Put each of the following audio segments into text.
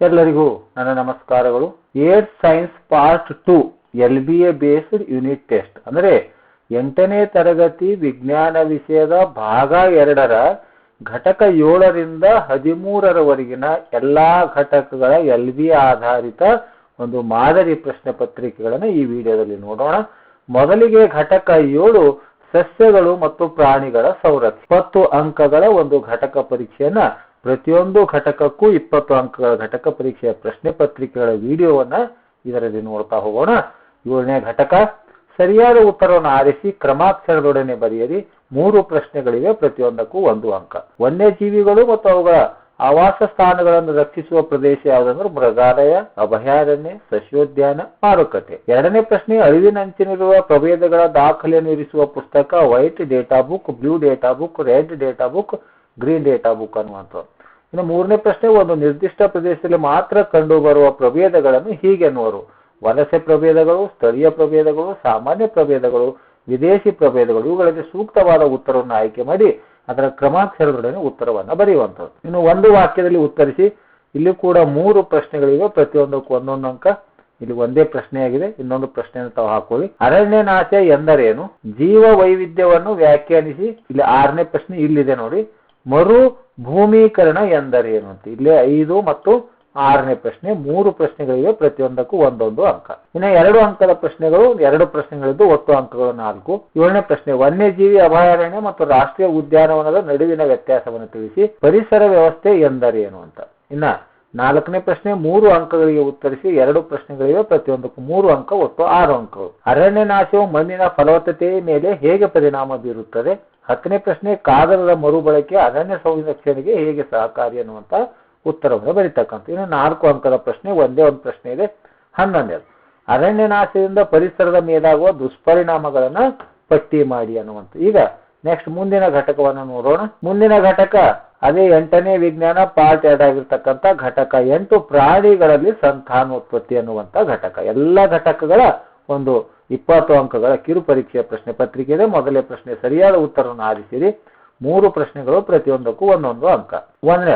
ಎಲ್ಲರಿಗೂ ನನ್ನ ನಮಸ್ಕಾರಗಳು. Eight science part two, L B A based unit test. ಅಂದರೆ ಎಂಟನೇ ತರಗತಿ ವಿಜ್ಞಾನ ವಿಷಯದ ಭಾಗ ಎರಡರ ಘಟಕ ಏಳರಿಂದ ಹದಿಮೂರರವರೆಗಿನ ಎಲ್ಲ ಘಟಕಗಳ ಎಲ್ ಬಿ ಆಧಾರಿತ ಒಂದು ಮಾದರಿ ಪ್ರಶ್ನೆ ಪತ್ರಿಕೆಗಳನ್ನು ಈ ವಿಡಿಯೋದಲ್ಲಿ ನೋಡೋಣ. ಮೊದಲಿಗೆ ಘಟಕ ಏಳು, ಸಸ್ಯಗಳು ಮತ್ತು ಪ್ರಾಣಿಗಳ ಸಂರಕ್ಷಣೆ ಇಪ್ಪತ್ತು ಅಂಕಗಳ ಒಂದು ಘಟಕ ಪರೀಕ್ಷೆಯನ್ನ ಪ್ರತಿಯೊಂದು ಘಟಕಕ್ಕೂ ಇಪ್ಪತ್ತು ಅಂಕಗಳ ಘಟಕ, ಪರೀಕ್ಷೆಯ ಪ್ರಶ್ನೆ ಪತ್ರಿಕೆಗಳ ವಿಡಿಯೋವನ್ನ ಇದರಲ್ಲಿ ನೋಡ್ತಾ ಹೋಗೋಣ. ಏಳನೇ ಘಟಕ, ಸರಿಯಾದ ಉತ್ತರವನ್ನು ಆರಿಸಿ, ಕ್ರಮಾಕ್ಷರದೊಡನೆ ಬರೆಯಿರಿ. ಮೂರು ಪ್ರಶ್ನೆಗಳಿವೆ, ಪ್ರತಿಯೊಂದಕ್ಕೂ ಒಂದು ಅಂಕ. ವನ್ಯಜೀವಿಗಳು ಮತ್ತು ಅವುಗಳ ಆವಾಸ ಸ್ಥಾನಗಳನ್ನು ರಕ್ಷಿಸುವ ಪ್ರದೇಶ ಯಾವುದಂದ್ರೆ ಮೃಗಾಲಯ, ಅಭಯಾರಣ್ಯ, ಸಸ್ಯೋದ್ಯಾನ, ಮಾರುಕಟ್ಟೆ. ಎರಡನೇ ಪ್ರಶ್ನೆ ಅಳಿವಿನಂಚಿನಿರುವ ಪ್ರಭೇದಗಳ ದಾಖಲೆಯನ್ನು ಇರಿಸುವ ಪುಸ್ತಕ, white data book, blue data book, red data book green data book ಅನ್ನುವಂಥದ್ದು. ಇನ್ನು ಮೂರನೇ ಪ್ರಶ್ನೆ, ಒಂದು ನಿರ್ದಿಷ್ಟ ಪ್ರದೇಶದಲ್ಲಿ ಮಾತ್ರ ಕಂಡು ಬರುವ ಪ್ರಭೇದಗಳನ್ನು ಹೀಗೆನ್ನುವರು ವಲಸೆ ಪ್ರಭೇದಗಳು, ಸ್ಥಳೀಯ ಪ್ರಭೇದಗಳು, ಸಾಮಾನ್ಯ ಪ್ರಭೇದಗಳು, ವಿದೇಶಿ ಪ್ರಭೇದಗಳು ಇವುಗಳಿಗೆ ಸೂಕ್ತವಾದ ಉತ್ತರವನ್ನು ಆಯ್ಕೆ ಮಾಡಿ ಅದರ ಕ್ರಮಾಕ್ಷರದೊಡನೆ ಉತ್ತರವನ್ನು ಬರೆಯುವಂಥದ್ದು. ಇನ್ನು ಒಂದು ವಾಕ್ಯದಲ್ಲಿ ಉತ್ತರಿಸಿ, ಇಲ್ಲಿ ಕೂಡ ಮೂರು ಪ್ರಶ್ನೆಗಳಿವೆ, ಪ್ರತಿಯೊಂದಕ್ಕೂ ಒಂದೊಂದು ಅಂಕ. ಇಲ್ಲಿ ಒಂದೇ ಪ್ರಶ್ನೆಯಾಗಿದೆ, ಇನ್ನೊಂದು ಪ್ರಶ್ನೆಯನ್ನು ತಾವು ಹಾಕೊಳ್ಳಿ. ಅರಣ್ಯ ನಾಶ ಎಂದರೇನು? ಜೀವ ವೈವಿಧ್ಯವನ್ನು ವ್ಯಾಖ್ಯಾನಿಸಿ. ಇಲ್ಲಿ ಆರನೇ ಪ್ರಶ್ನೆ ಇಲ್ಲಿದೆ ನೋಡಿ. ಮರು ಭೂಮೀಕರಣ ಎಂದರೇನು ಅಂತ. ಇಲ್ಲಿ ಐದು ಮತ್ತು ಆರನೇ ಪ್ರಶ್ನೆ, ಮೂರು ಪ್ರಶ್ನೆಗಳಿಗೆ ಪ್ರತಿಯೊಂದಕ್ಕೂ ಒಂದೊಂದು ಅಂಕ. ಇನ್ನು ಎರಡು ಅಂಕದ ಪ್ರಶ್ನೆಗಳು, ಎರಡು ಪ್ರಶ್ನೆಗಳಿದ್ದು ಒಟ್ಟು ಅಂಕಗಳು ನಾಲ್ಕು. ಏಳನೇ ಪ್ರಶ್ನೆ, ವನ್ಯಜೀವಿ ಅಭಯಾರಣ್ಯ ಮತ್ತು ರಾಷ್ಟ್ರೀಯ ಉದ್ಯಾನವನದ ನಡುವಿನ ವ್ಯತ್ಯಾಸವನ್ನು ತಿಳಿಸಿ ಪರಿಸರ ವ್ಯವಸ್ಥೆ ಎಂದರೇನು ಅಂತ. ಇನ್ನ ನಾಲ್ಕನೇ ಪ್ರಶ್ನೆ, ಮೂರು ಅಂಕಗಳಿಗೆ ಉತ್ತರಿಸಿ ಎರಡು ಪ್ರಶ್ನೆಗಳಿವೆ, ಪ್ರತಿಯೊಂದಕ್ಕೂ ಮೂರು ಅಂಕ, ಒಟ್ಟು ಆರು ಅಂಕಗಳು. ಅರಣ್ಯ ನಾಶವು ಮಣ್ಣಿನ ಫಲವತ್ತತೆಯ ಮೇಲೆ ಹೇಗೆ ಪರಿಣಾಮ ಬೀರುತ್ತದೆ? ಹತ್ತನೇ ಪ್ರಶ್ನೆ, ಕಾಗದದ ಮರುಬಳಕೆ ಅರಣ್ಯ ಸಂರಕ್ಷಣೆಗೆ ಹೇಗೆ ಸಹಕಾರಿ ಅನ್ನುವಂಥ ಉತ್ತರವನ್ನು ಬರೀತಕ್ಕಂಥ ಇನ್ನು ನಾಲ್ಕು ಅಂಕದ ಪ್ರಶ್ನೆ, ಒಂದೇ ಒಂದು ಪ್ರಶ್ನೆ ಇದೆ. ಹನ್ನೊಂದೆರಡು ಅರಣ್ಯ ನಾಶದಿಂದ ಪರಿಸರದ ಮೇಲಾಗುವ ದುಷ್ಪರಿಣಾಮಗಳನ್ನು ಪಟ್ಟಿ ಮಾಡಿ ಅನ್ನುವಂಥ ಈಗ ನೆಕ್ಸ್ಟ್ ಮುಂದಿನ ಘಟಕವನ್ನು ನೋಡೋಣ. ಮುಂದಿನ ಘಟಕ, ಅದೇ ಎಂಟನೇ ವಿಜ್ಞಾನ ಪಾರ್ಟ್ ಎರಡಾಗಿರ್ತಕ್ಕಂಥ ಘಟಕ. ಎಂಟು ಪ್ರಾಣಿಗಳಲ್ಲಿ ಸಂತಾನೋತ್ಪತ್ತಿ ಅನ್ನುವಂಥ ಘಟಕ. ಎಲ್ಲ ಘಟಕಗಳ ಒಂದು ಇಪ್ಪತ್ತು ಅಂಕಗಳ ಕಿರು ಪರೀಕ್ಷೆಯ ಪ್ರಶ್ನೆ ಪತ್ರಿಕೆ ಇದೆ ಮೊದಲೇ ಪ್ರಶ್ನೆ ಸರಿಯಾದ ಉತ್ತರವನ್ನು ಆರಿಸಿರಿ. ಮೂರು ಪ್ರಶ್ನೆಗಳು ಪ್ರತಿಯೊಂದಕ್ಕೂ ಒಂದೊಂದು ಅಂಕ. ಒಂದನೇ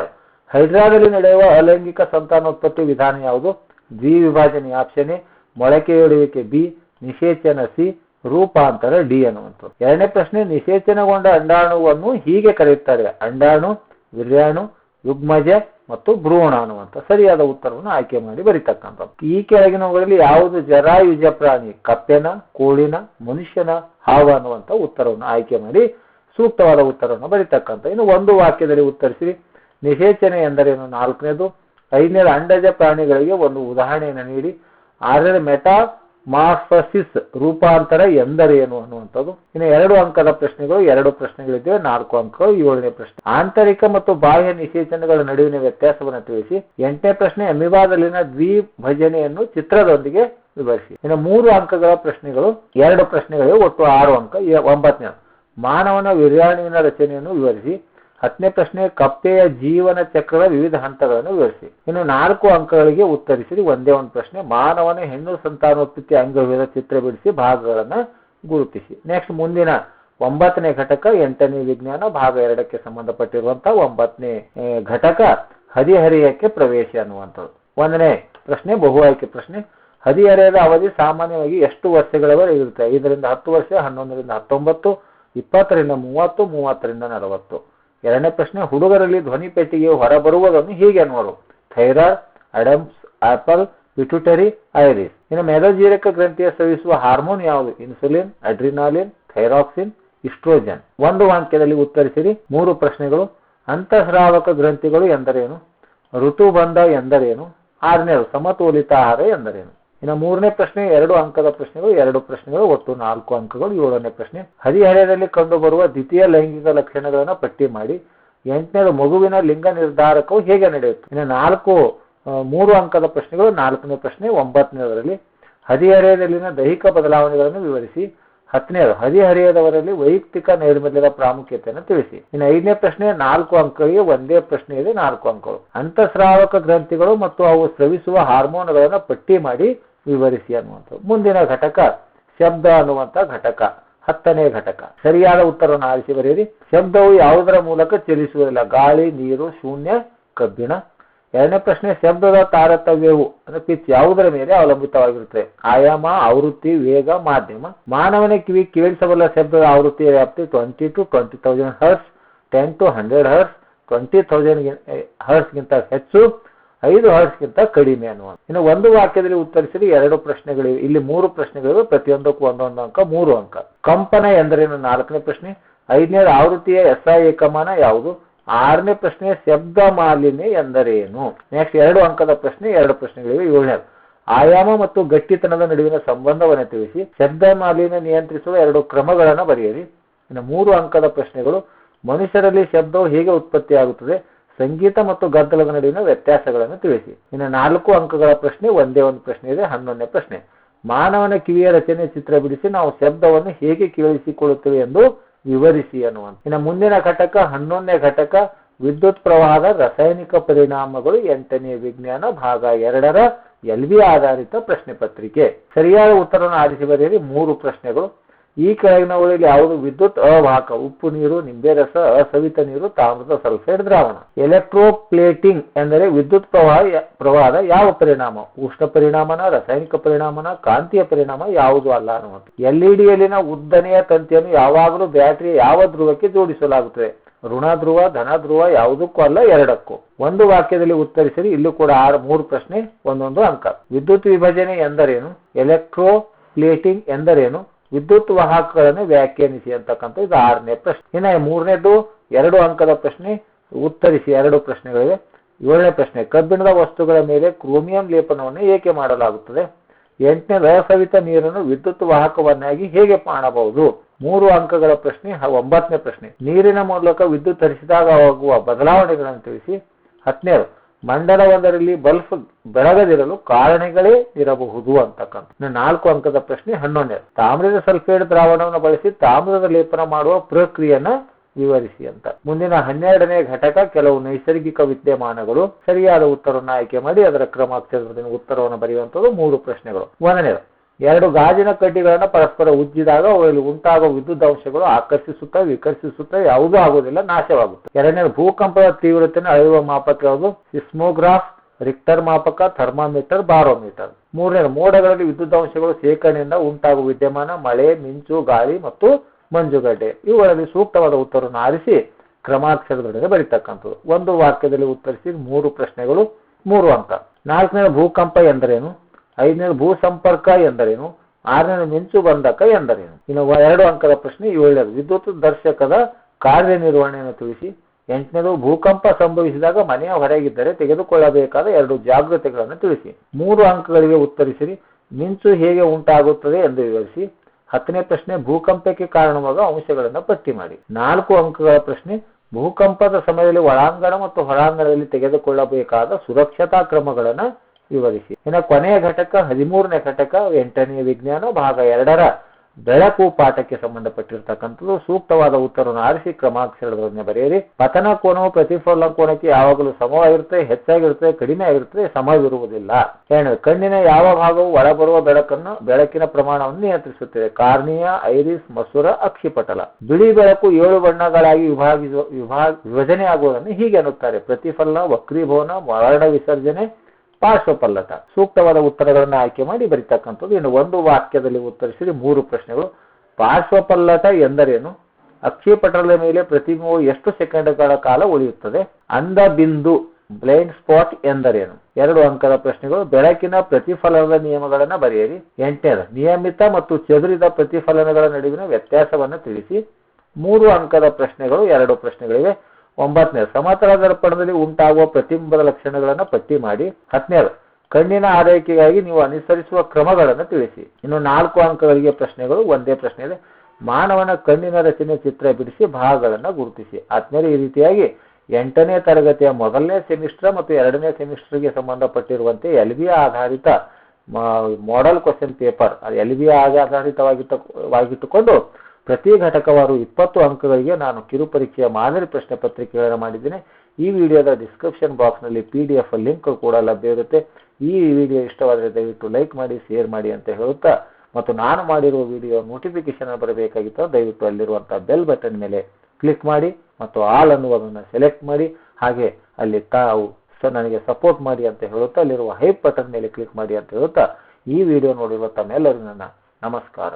ಹೈಡ್ರಾದಲ್ಲಿ ನಡೆಯುವ ಅಲೈಂಗಿಕ ಸಂತಾನೋತ್ಪತ್ತಿ ವಿಧಾನ ಯಾವುದು? ದ್ವಿವಿಭಾಜನೆ ಆಪ್ಷನ್ ಎ ಮೊಳಕೆಯೊಡೆಯುವಿಕೆ ಬಿ, ನಿಷೇಚನ ಸಿ, ರೂಪಾಂತರ ಡಿ ಅನ್ನುವಂಥದ್ದು ಎರಡನೇ ಪ್ರಶ್ನೆ, ನಿಷೇಚನಗೊಂಡ ಅಂಡಾಣುವನ್ನು ಹೀಗೆ ಕರೆಯುತ್ತಾರೆ. ಅಂಡಾಣು, ವಿರ್ಯಾಣು ಯುಗ್ಮಜ ಮತ್ತು ಭ್ರೂಣ ಅನ್ನುವಂಥ ಸರಿಯಾದ ಉತ್ತರವನ್ನು ಆಯ್ಕೆ ಮಾಡಿ ಬರೀತಕ್ಕಂಥದ್ದು. ಈ ಕೆಳಗಿನವುಗಳಲ್ಲಿ ಯಾವುದು ಜರಾಯುಜ ಪ್ರಾಣಿ, ಕಪ್ಪೆನ, ಕೋಳಿನ, ಮನುಷ್ಯನ, ಹಾವ ಅನ್ನುವಂಥ ಉತ್ತರವನ್ನು ಆಯ್ಕೆ ಮಾಡಿ ಸೂಕ್ತವಾದ ಉತ್ತರವನ್ನು ಬರೀತಕ್ಕಂಥ. ಇನ್ನು ಒಂದು ವಾಕ್ಯದಲ್ಲಿ ಉತ್ತರಿಸಿ ನಿಷೇಚನೆ ಎಂದರೇನು? ನಾಲ್ಕನೇದು, ಐದನೇದು ಅಂಡಜ ಪ್ರಾಣಿಗಳಿಗೆ ಒಂದು ಉದಾಹರಣೆಯನ್ನು ನೀಡಿ. ಆರನೇ ಮೆಟಾ ಮಾರ್ಫಸಿಸ್ ರೂಪಾಂತರ ಎಂದರೇನು ಅನ್ನುವಂಥದ್ದು. ಇನ್ನು ಎರಡು ಅಂಕದ ಪ್ರಶ್ನೆಗಳು, ಎರಡು ಪ್ರಶ್ನೆಗಳಿದ್ದೇವೆ, ನಾಲ್ಕು ಅಂಕಗಳು, ಏಳನೇ ಪ್ರಶ್ನೆ. ಆಂತರಿಕ ಮತ್ತು ಬಾಹ್ಯ ನಿಷೇಚನಗಳ ನಡುವಿನ ವ್ಯತ್ಯಾಸವನ್ನು ತಿಳಿಸಿ. ಎಂಟನೇ ಪ್ರಶ್ನೆ ಅಮಿಬಾದಲ್ಲಿನ ದ್ವಿಭಜನೆಯನ್ನು ಚಿತ್ರದೊಂದಿಗೆ ವಿವರಿಸಿ. ಇನ್ನು ಮೂರು ಅಂಕಗಳ ಪ್ರಶ್ನೆಗಳು, ಎರಡು ಪ್ರಶ್ನೆಗಳಿವೆ, ಒಟ್ಟು ಆರು ಅಂಕ ಒಂಬತ್ತನೇ ಮಾನವನ ವಿರ್ಯಾಣುವಿನ ರಚನೆಯನ್ನು ವಿವರಿಸಿ. ಹತ್ತನೇ ಪ್ರಶ್ನೆ, ಕಪ್ಪೆಯ ಜೀವನ ಚಕ್ರದ ವಿವಿಧ ಹಂತಗಳನ್ನು ವಿವರಿಸಿ. ಇನ್ನು ನಾಲ್ಕು ಅಂಕಗಳಿಗೆ ಉತ್ತರಿಸಿರಿ. ಒಂದೇ ಒಂದು ಪ್ರಶ್ನೆ. ಮಾನವನ ಹೆಣ್ಣು ಸಂತಾನೋತ್ಪತ್ತಿ ಅಂಗವಿಧ ಚಿತ್ರ ಬಿಡಿಸಿ ಭಾಗಗಳನ್ನು ಗುರುತಿಸಿ. ನೆಕ್ಸ್ಟ್ ಮುಂದಿನ ಒಂಬತ್ತನೇ ಘಟಕ, ಎಂಟನೇ ವಿಜ್ಞಾನ, ಭಾಗ ಎರಡಕ್ಕೆ ಸಂಬಂಧಪಟ್ಟಿರುವಂತಹ ಒಂಬತ್ತನೇ ಘಟಕ, ಹದಿಹರಿಯಕ್ಕೆ ಪ್ರವೇಶ ಅನ್ನುವಂಥದ್ದು. ಒಂದನೇ ಪ್ರಶ್ನೆ ಬಹು ಆಯ್ಕೆ ಪ್ರಶ್ನೆ. ಹದಿಹರೆಯದ ಅವಧಿ ಸಾಮಾನ್ಯವಾಗಿ ಎಷ್ಟು ವರ್ಷಗಳವರೆಗೆ ಇರುತ್ತೆ? ಐದರಿಂದ ಹತ್ತು ವರ್ಷ, ಹನ್ನೊಂದರಿಂದ ಹತ್ತೊಂಬತ್ತು, ಇಪ್ಪತ್ತರಿಂದ ಮೂವತ್ತು, ಮೂವತ್ತರಿಂದ ನಲವತ್ತು. ಎರಡನೇ ಪ್ರಶ್ನೆ, ಹುಡುಗರಲ್ಲಿ ಧ್ವನಿ ಪೆಟ್ಟಿಗೆ ಹೊರಬರುವುದನ್ನು ಹೀಗೆ ಅನ್ನುವರು. Thyroid Adam's, apple, pituitary, iris. ಇನ್ನು ಮೆದೋಜೀರಕ ಗ್ರಂಥಿಯ ಸ್ರವಿಸುವ ಹಾರ್ಮೋನ್ ಯಾವುದು? Insulin, adrenaline, thyroxine, oestrogen. ಒಂದು ವಾಕ್ಯದಲ್ಲಿ ಉತ್ತರಿಸಿರಿ. ಮೂರು ಪ್ರಶ್ನೆಗಳು. ಅಂತಃಸ್ರಾವಕ ಗ್ರಂಥಿಗಳು ಎಂದರೇನು? ಋತುಬಂಧ ಎಂದರೇನು? ಆರನೇದು, ಸಮತೋಲಿತ ಆಹಾರ ಎಂದರೇನು? ಇನ್ನು ಮೂರನೇ ಪ್ರಶ್ನೆ, ಎರಡು ಅಂಕದ ಪ್ರಶ್ನೆಗಳು, ಎರಡು ಪ್ರಶ್ನೆಗಳು, ಒಟ್ಟು ನಾಲ್ಕು ಅಂಕಗಳು, ಏಳನೇ ಪ್ರಶ್ನೆ. ಹದಿಹರೆಯದಲ್ಲಿ ಕಂಡುಬರುವ ದ್ವಿತೀಯ ಲೈಂಗಿಕ ಲಕ್ಷಣಗಳನ್ನು ಪಟ್ಟಿ ಮಾಡಿ, ಎಂಟನೇದು ಮಗುವಿನ ಲಿಂಗ ನಿರ್ಧಾರಕವು ಹೇಗೆ ನಡೆಯುತ್ತೆ? ಇನ್ನು ನಾಲ್ಕು ಮೂರು ಅಂಕದ ಪ್ರಶ್ನೆಗಳು, ನಾಲ್ಕನೇ ಪ್ರಶ್ನೆ, ಒಂಬತ್ತನೇದರಲ್ಲಿ. ಹದಿಹರೆಯದಲ್ಲಿನ ದೈಹಿಕ ಬದಲಾವಣೆಗಳನ್ನು ವಿವರಿಸಿ, ಹತ್ತನೇದು, ಹದಿಹರೆಯದವರಲ್ಲಿ ವೈಯಕ್ತಿಕ ನೈರ್ಮಲ್ಯದ ಪ್ರಾಮುಖ್ಯತೆಯನ್ನು ತಿಳಿಸಿ. ಇನ್ನು ಐದನೇ ಪ್ರಶ್ನೆ, ನಾಲ್ಕು ಅಂಕಗಳಿಗೆ ಒಂದೇ ಪ್ರಶ್ನೆ ಇದೆ, ನಾಲ್ಕು ಅಂಕಗಳು. ಅಂತಸ್ರಾವಕ ಗ್ರಂಥಿಗಳು ಮತ್ತು ಅವು ಸ್ರವಿಸುವ ಹಾರ್ಮೋನ್ಗಳನ್ನು ಪಟ್ಟಿ ಮಾಡಿ ವಿವರಿಸಿ ಅನ್ನುವಂಥದ್ದು. ಮುಂದಿನ ಘಟಕ ಶಬ್ದ ಅನ್ನುವಂಥ ಘಟಕ, ಹತ್ತನೇ ಘಟಕ. ಸರಿಯಾದ ಉತ್ತರವನ್ನು ಆರಿಸಿ ಬರೆಯಿರಿ. ಶಬ್ದವು ಯಾವುದರ ಮೂಲಕ ಚಲಿಸುವುದಿಲ್ಲ. ಗಾಳಿ, ನೀರು, ಶೂನ್ಯ, ಕಬ್ಬಿಣ. ಎರಡನೇ ಪ್ರಶ್ನೆ, ಶಬ್ದದ ತಾರತವ್ಯವು ಅಂದ್ರೆ ಪಿಚ್ ಯಾವುದರ ಮೇಲೆ ಅವಲಂಬಿತವಾಗಿರುತ್ತದೆ? ಆಯಾಮ, ಆವೃತ್ತಿ, ವೇಗ, ಮಾಧ್ಯಮ. ಮಾನವನ ಕಿವಿ ಕೇಳಿಸಬಲ್ಲ ಶಬ್ದದ ಆವೃತ್ತಿಯ ವ್ಯಾಪ್ತಿ twenty to twenty thousand hertz ten to hundred hertz twenty thousand ಹರ್ಸ್ಗಿಂತ ಹೆಚ್ಚು. ಐದು ಹರ್ಟ್ಸ್ಗಿಂತ ಕಡಿಮೆ ಅನ್ನುವ ಇನ್ನು ಒಂದು ವಾಕ್ಯದಲ್ಲಿ ಉತ್ತರಿಸಿದ್ರೆ ಎರಡು ಪ್ರಶ್ನೆಗಳಿವೆ ಇಲ್ಲಿ ಮೂರು ಪ್ರಶ್ನೆಗಳಿವೆ, ಪ್ರತಿಯೊಂದಕ್ಕೂ ಒಂದೊಂದು ಅಂಕ, ಮೂರು ಅಂಕ. ಕಂಪನ ಎಂದರೇನು? ನಾಲ್ಕನೇ ಪ್ರಶ್ನೆ. ಐದನೇ ಆವೃತ್ತಿಯ ಎಸ್ಐ ಏಕಮಾನ ಯಾವುದು? ಆರನೇ ಪ್ರಶ್ನೆ, ಶಬ್ದ ಮಾಲಿನ್ಯ ಎಂದರೇನು? ನೆಕ್ಸ್ಟ್ ಎರಡು ಅಂಕದ ಪ್ರಶ್ನೆ, ಎರಡು ಪ್ರಶ್ನೆಗಳಿವೆ, ಏಳನೇದು. ಆಯಾಮ ಮತ್ತು ಗಟ್ಟಿತನದ ನಡುವಿನ ಸಂಬಂಧವನ್ನು ತಿಳಿಸಿ, ಶಬ್ದ ಮಾಲಿನ್ಯ ನಿಯಂತ್ರಿಸುವ ಎರಡು ಕ್ರಮಗಳನ್ನು ಬರೆಯಿರಿ. ಇನ್ನು ಮೂರು ಅಂಕದ ಪ್ರಶ್ನೆಗಳು, ಮನುಷ್ಯರಲ್ಲಿ ಶಬ್ದವು ಹೇಗೆ ಉತ್ಪತ್ತಿಯಾಗುತ್ತದೆ? ಸಂಗೀತ ಮತ್ತು ಗದ್ದಲದ ನಡುವಿನ ವ್ಯತ್ಯಾಸಗಳನ್ನು ತಿಳಿಸಿ. ಇನ್ನು ನಾಲ್ಕು ಅಂಕಗಳ ಪ್ರಶ್ನೆ, ಒಂದೇ ಒಂದು ಪ್ರಶ್ನೆ ಇದೆ, ಹನ್ನೊಂದನೇ ಪ್ರಶ್ನೆ. ಮಾನವನ ಕಿವಿಯ ರಚನೆ ಚಿತ್ರ ಬಿಡಿಸಿ ನಾವು ಶಬ್ದವನ್ನು ಹೇಗೆ ಕೇಳಿಸಿಕೊಳ್ಳುತ್ತೇವೆ ಎಂದು ವಿವರಿಸಿ ಅನ್ನುವಂಥ ಇನ್ನು ಮುಂದಿನ ಘಟಕ, ಹನ್ನೊಂದನೇ ಘಟಕ, ವಿದ್ಯುತ್ ಪ್ರವಾಹದ ರಾಸಾಯನಿಕ ಪರಿಣಾಮಗಳು ಎಂಟನೇ ವಿಜ್ಞಾನ ಭಾಗ ಎರಡರ ಎಲ್ ವಿ ಆಧಾರಿತ ಪ್ರಶ್ನೆ ಪತ್ರಿಕೆ. ಸರಿಯಾದ ಉತ್ತರವನ್ನು ಆರಿಸಿ ಬರೆಯಲ್ಲಿ ಮೂರು ಪ್ರಶ್ನೆಗಳು. ಈ ಕೆಳಗಿನವುಗಳಲ್ಲಿ ಯಾವುದು ವಿದ್ಯುತ್ ಅವಾಹಕ? ಉಪ್ಪು ನೀರು, ನಿಂಬೆ ರಸ, ಅಸವಿತ ನೀರು, ತಾಮ್ರದ ಸಲ್ಫೇಟ್, ದ್ರಾವಣ. ಎಲೆಕ್ಟ್ರೋಪ್ಲೇಟಿಂಗ್ ಎಂದರೆ ವಿದ್ಯುತ್ ಪ್ರವಾಹ, ಪ್ರವಾಹದ ಯಾವ ಪರಿಣಾಮ? ಉಷ್ಣ ಪರಿಣಾಮನ ರಾಸಾಯನಿಕ ಪರಿಣಾಮನ, ಕಾಂತಿಯ ಪರಿಣಾಮ ಯಾವುದು ಅಲ್ಲ ಅನ್ನುವಂಥ ಎಲ್ಇಡಿಯಲ್ಲಿನ ಉದ್ದನೆಯ ತಂತಿಯನ್ನು ಯಾವಾಗಲೂ ಬ್ಯಾಟರಿಯ ಯಾವ ಧ್ರುವಕ್ಕೆ ಜೋಡಿಸಲಾಗುತ್ತದೆ? ಋಣ ಧ್ರುವ, ಧನ ಧ್ರುವ, ಯಾವುದಕ್ಕೂ ಅಲ್ಲ, ಎರಡಕ್ಕೂ. ಒಂದು ವಾಕ್ಯದಲ್ಲಿ ಉತ್ತರಿಸಿರಿ, ಇಲ್ಲೂ ಕೂಡ ಆರು, ಮೂರು ಪ್ರಶ್ನೆ, ಒಂದೊಂದು ಅಂಕ. ವಿದ್ಯುತ್ ವಿಭಜನೆ ಎಂದರೇನು? ಎಲೆಕ್ಟ್ರೋ ಪ್ಲೇಟಿಂಗ್ ಎಂದರೇನು? ವಿದ್ಯುತ್ ವಾಹಕಗಳನ್ನು ವ್ಯಾಖ್ಯಾನಿಸಿ ಅಂತಕ್ಕಂಥ ಇದು ಆರನೇ ಪ್ರಶ್ನೆ. ಇನ್ನು ಮೂರನೇದು ಎರಡು ಅಂಕದ ಪ್ರಶ್ನೆ, ಉತ್ತರಿಸಿ ಎರಡು ಪ್ರಶ್ನೆಗಳಿವೆ. ಏಳನೇ ಪ್ರಶ್ನೆ, ಕಬ್ಬಿಣದ ವಸ್ತುಗಳ ಮೇಲೆ ಕ್ರೋಮಿಯಂ ಲೇಪನವನ್ನು ಏಕೆ ಮಾಡಲಾಗುತ್ತದೆ? ಎಂಟನೇ ರಸವಿತ ನೀರನ್ನು ವಿದ್ಯುತ್ ವಾಹಕವನ್ನಾಗಿ ಹೇಗೆ ಕಾಣಬಹುದು? ಮೂರು ಅಂಕಗಳ ಪ್ರಶ್ನೆ ಒಂಬತ್ತನೇ ಪ್ರಶ್ನೆ. ನೀರಿನ ಮೂಲಕ ವಿದ್ಯುತ್ ಹರಿಸಿದಾಗ ಆಗುವ ಬದಲಾವಣೆಗಳನ್ನು ತಿಳಿಸಿ. ಹತ್ತನೇದು ಮಂಡಲವೊಂದರಲ್ಲಿ ಬಲ್ಫ್ ಬೆಳಗದಿರಲು ಕಾರಣಗಳೇ ಇರಬಹುದು ಅಂತಕ್ಕಂಥ ನಾಲ್ಕು ಅಂಕದ ಪ್ರಶ್ನೆ ಹನ್ನೊಂದೇ ತಾಮ್ರದ ಸಲ್ಫೇಟ್ ದ್ರಾವಣವನ್ನು ಬಳಸಿ ತಾಮ್ರದ ಲೇಪನ ಮಾಡುವ ಪ್ರಕ್ರಿಯೆಯನ್ನ ವಿವರಿಸಿ ಅಂತ. ಮುಂದಿನ ಹನ್ನೆರಡನೇ ಘಟಕ ಕೆಲವು ನೈಸರ್ಗಿಕ ವಿದ್ಯಮಾನಗಳು. ಸರಿಯಾದ ಉತ್ತರವನ್ನು ಆಯ್ಕೆ ಮಾಡಿ ಅದರ ಕ್ರಮಾಕ್ಷರದಿಂದ ಉತ್ತರವನ್ನು ಬರೆಯುವಂತದ್ದು ಮೂರು ಪ್ರಶ್ನೆಗಳು. ಒಂದನೇದು ಎರಡು ಗಾಜಿನ ಕಡ್ಡಿಗಳನ್ನು ಪರಸ್ಪರ ಉಜ್ಜಿದಾಗ ಅವುಗಳಲ್ಲಿ ಉಂಟಾಗುವ ವಿದ್ಯುತ್ ಅಂಶಗಳು ಆಕರ್ಷಿಸುತ್ತಾ ವಿಕರ್ಷಿಸುತ್ತಾ ಯಾವುದೂ ಆಗುವುದಿಲ್ಲ, ನಾಶವಾಗುತ್ತೆ. ಎರಡನೇ ಭೂಕಂಪದ ತೀವ್ರತೆಯನ್ನು ಅಳೆಯುವ ಮಾಪಕ ಯಾವುದು? ಸಿಸ್ಮೋಗ್ರಾಫ್ ರಿಕ್ಟರ್ ಮಾಪಕ, ಥರ್ಮಾಮೀಟರ್, ಬಾರೋಮೀಟರ್. ಮೂರನೇ ಮೋಡಗಳಲ್ಲಿ ವಿದ್ಯುತ್ ಅಂಶಗಳು ಶೇಖರಣೆಯಿಂದ ಉಂಟಾಗುವ ವಿದ್ಯಮಾನ, ಮಳೆ, ಮಿಂಚು, ಗಾಳಿ ಮತ್ತು ಮಂಜುಗಡ್ಡೆ. ಇವುಗಳಲ್ಲಿ ಸೂಕ್ತವಾದ ಉತ್ತರವನ್ನು ಆರಿಸಿ ಕ್ರಮಾಕ್ಷರದೊಡನೆ ಬರೀತಕ್ಕಂಥದ್ದು. ಒಂದು ವಾಕ್ಯದಲ್ಲಿ ಉತ್ತರಿಸಿ ಮೂರು ಪ್ರಶ್ನೆಗಳು, ಮೂರು ಅಂಕ. ನಾಲ್ಕನೇ ಭೂಕಂಪ ಎಂದರೇನು? ಐದನೇ ಭೂ ಸಂಪರ್ಕ ಎಂದರೇನು? ಆರನೇ ಮಿಂಚು ಬಂಧಕ ಎಂದರೇನು? ಇನ್ನು ಎರಡು ಅಂಕದ ಪ್ರಶ್ನೆ ಏಳನೇದು. ವಿದ್ಯುತ್ ದರ್ಶಕದ ಕಾರ್ಯನಿರ್ವಹಣೆಯನ್ನು ತಿಳಿಸಿ. ಎಂಟನೇದು ಭೂಕಂಪ ಸಂಭವಿಸಿದಾಗ ಮನೆಯ ಹೊರಗಿದ್ದರೆ ತೆಗೆದುಕೊಳ್ಳಬೇಕಾದ ಎರಡು ಜಾಗ್ರತೆಗಳನ್ನು ತಿಳಿಸಿ. ಮೂರು ಅಂಕಗಳಿಗೆ ಉತ್ತರಿಸಿರಿ. ಮಿಂಚು ಹೇಗೆ ಉಂಟಾಗುತ್ತದೆ ಎಂದು ವಿವರಿಸಿ. ಹತ್ತನೇ ಪ್ರಶ್ನೆ, ಭೂಕಂಪಕ್ಕೆ ಕಾರಣವಾದ ಅಂಶಗಳನ್ನು ಪಟ್ಟಿ ಮಾಡಿ. ನಾಲ್ಕು ಅಂಕಗಳ ಪ್ರಶ್ನೆ, ಭೂಕಂಪದ ಸಮಯದಲ್ಲಿ ಒಳಾಂಗಣ ಮತ್ತು ಹೊರಾಂಗಣದಲ್ಲಿ ತೆಗೆದುಕೊಳ್ಳಬೇಕಾದ ಸುರಕ್ಷತಾ ಕ್ರಮಗಳನ್ನು ವಿವರಿಸಿ. ಇನ್ನು ಕೊನೆಯ ಘಟಕ, ಹದಿಮೂರನೇ ಘಟಕ ಎಂಟನೇ ವಿಜ್ಞಾನ, ಭಾಗ ಎರಡರ ಬೆಳಕು ಪಾಠಕ್ಕೆ ಸಂಬಂಧಪಟ್ಟಿರ್ತಕ್ಕಂಥದ್ದು. ಸೂಕ್ತವಾದ ಉತ್ತರವನ್ನು ಆರಿಸಿ ಕ್ರಮಾಕ್ಷರಗಳನ್ನು ಬರೆಯಿರಿ. ಪತನ ಕೋನವು ಪ್ರತಿಫಲ ಕೋನಕ್ಕೆ ಯಾವಾಗಲೂ ಸಮವಾಗಿರುತ್ತೆ ಹೆಚ್ಚಾಗಿರುತ್ತೆ ಕಡಿಮೆ ಆಗಿರುತ್ತೆ ಸಮವಿರುವುದಿಲ್ಲ. ಕಣ್ಣಿನ ಯಾವ ಭಾಗವು ಒಳಬರುವ ಬೆಳಕನ್ನು, ಬೆಳಕಿನ ಪ್ರಮಾಣವನ್ನು ನಿಯಂತ್ರಿಸುತ್ತದೆ. ಕಾರ್ನಿಯ, ಐರಿಸ್, ಮಸೂರ, ಅಕ್ಷಿಪಟಲ. ಬಿಳಿ ಬೆಳಕು ಏಳು ಬಣ್ಣಗಳಾಗಿ ವಿಭಾಗಿಸುವ, ವಿಭಾಗ ವಿಭಜನೆ ಆಗುವುದನ್ನು ಹೀಗೆ ಅನ್ನುತ್ತಾರೆ. ಪ್ರತಿಫಲ ವಕ್ರೀಭವನ, ಮರಣ ವಿಸರ್ಜನೆ ಪಾರ್ಶ್ವಪಲ್ಲಟ. ಸೂಕ್ತವಾದ ಉತ್ತರಗಳನ್ನು ಆಯ್ಕೆ ಮಾಡಿ ಬರೀತಕ್ಕಂಥದ್ದು. ಇನ್ನು ಒಂದು ವಾಕ್ಯದಲ್ಲಿ ಉತ್ತರಿಸಿದರೆ ಮೂರು ಪ್ರಶ್ನೆಗಳು. ಪಾರ್ಶ್ವಪಲ್ಲಟ ಎಂದರೇನು? ಅಕ್ಷಿಪಟಲದ ಮೇಲೆ ಪ್ರತಿಮೆಯು ಎಷ್ಟು ಸೆಕೆಂಡ್ಗಳ ಕಾಲ ಉಳಿಯುತ್ತದೆ? ಅಂದ ಬಿಂದು ಬ್ಲೈಂಡ್ ಸ್ಪಾಟ್ ಎಂದರೇನು? ಎರಡು ಅಂಕದ ಪ್ರಶ್ನೆಗಳು. ಬೆಳಕಿನ ಪ್ರತಿಫಲನದ ನಿಯಮಗಳನ್ನು ಬರೆಯಿರಿ. ಎಂಟನೇದು, ನಿಯಮಿತ ಮತ್ತು ಚದುರಿದ ಪ್ರತಿಫಲನಗಳ ನಡುವಿನ ವ್ಯತ್ಯಾಸವನ್ನು ತಿಳಿಸಿ. ಮೂರು ಅಂಕದ ಪ್ರಶ್ನೆಗಳು ಎರಡು ಪ್ರಶ್ನೆಗಳಿವೆ. ಒಂಬತ್ತನೇ ಸಮತಲ ದರ್ಪಣದಲ್ಲಿ ಉಂಟಾಗುವ ಪ್ರತಿಬಿಂಬದ ಲಕ್ಷಣಗಳನ್ನು ಪಟ್ಟಿ ಮಾಡಿ. ಹತ್ತನೇದು, ಕಣ್ಣಿನ ಆರೈಕೆಗಾಗಿ ನೀವು ಅನುಸರಿಸುವ ಕ್ರಮಗಳನ್ನು ತಿಳಿಸಿ. ಇನ್ನು ನಾಲ್ಕು ಅಂಕಗಳಿಗೆ ಪ್ರಶ್ನೆಗಳು, ಒಂದೇ ಪ್ರಶ್ನೆ ಇದೆ. ಮಾನವನ ಕಣ್ಣಿನ ರಚನೆ ಚಿತ್ರ ಬಿಡಿಸಿ ಭಾಗಗಳನ್ನು ಗುರುತಿಸಿ. ಆದ್ಮೇಲೆ ಈ ರೀತಿಯಾಗಿ ಎಂಟನೇ ತರಗತಿಯ ಮೊದಲನೇ ಸೆಮಿಸ್ಟರ್ ಮತ್ತು ಎರಡನೇ ಸೆಮಿಸ್ಟರ್ಗೆ ಸಂಬಂಧಪಟ್ಟಿರುವಂತೆ ಎಲ್ ಬಿ ಆಧಾರಿತ model question paper L B ಆಧಾರಿತವಾಗಿಟ್ಟುಕೊಂಡು ಪ್ರತಿ ಘಟಕವಾರು ಇಪ್ಪತ್ತು ಅಂಕಗಳಿಗೆ ನಾನು ಕಿರುಪರೀಕ್ಷೆಯ ಮಾದರಿ ಪ್ರಶ್ನೆ ಪತ್ರಿಕೆಗಳನ್ನು ಮಾಡಿದ್ದೇನೆ. ಈ ವಿಡಿಯೋದ ಡಿಸ್ಕ್ರಿಪ್ಷನ್ ಬಾಕ್ಸ್ನಲ್ಲಿ ಪಿ ಡಿ ಎಫ್ ಲಿಂಕ್ ಕೂಡ ಲಭ್ಯ ಇರುತ್ತೆ. ಈ ವಿಡಿಯೋ ಇಷ್ಟವಾದರೆ ದಯವಿಟ್ಟು ಲೈಕ್ ಮಾಡಿ ಶೇರ್ ಮಾಡಿ ಅಂತ ಹೇಳುತ್ತಾ, ಮತ್ತು ನಾನು ಮಾಡಿರುವ ವಿಡಿಯೋ ನೋಟಿಫಿಕೇಶನ್ ಬರಬೇಕಾಗಿತ್ತು, ದಯವಿಟ್ಟು ಅಲ್ಲಿರುವಂಥ ಬೆಲ್ ಬಟನ್ ಮೇಲೆ ಕ್ಲಿಕ್ ಮಾಡಿ, ಮತ್ತು ಆಲ್ ಅನ್ನುವುದನ್ನು ಸೆಲೆಕ್ಟ್ ಮಾಡಿ, ಹಾಗೆ ಅಲ್ಲಿ ತಾವು ನನಗೆ ಸಪೋರ್ಟ್ ಮಾಡಿ ಅಂತ ಹೇಳುತ್ತಾ, ಅಲ್ಲಿರುವ ಹೈಪ್ ಬಟನ್ ಮೇಲೆ ಕ್ಲಿಕ್ ಮಾಡಿ ಅಂತ ಹೇಳುತ್ತಾ, ಈ ವಿಡಿಯೋ ನೋಡಿರುವ ತಮ್ಮೆಲ್ಲರೂ ನನ್ನ ನಮಸ್ಕಾರ.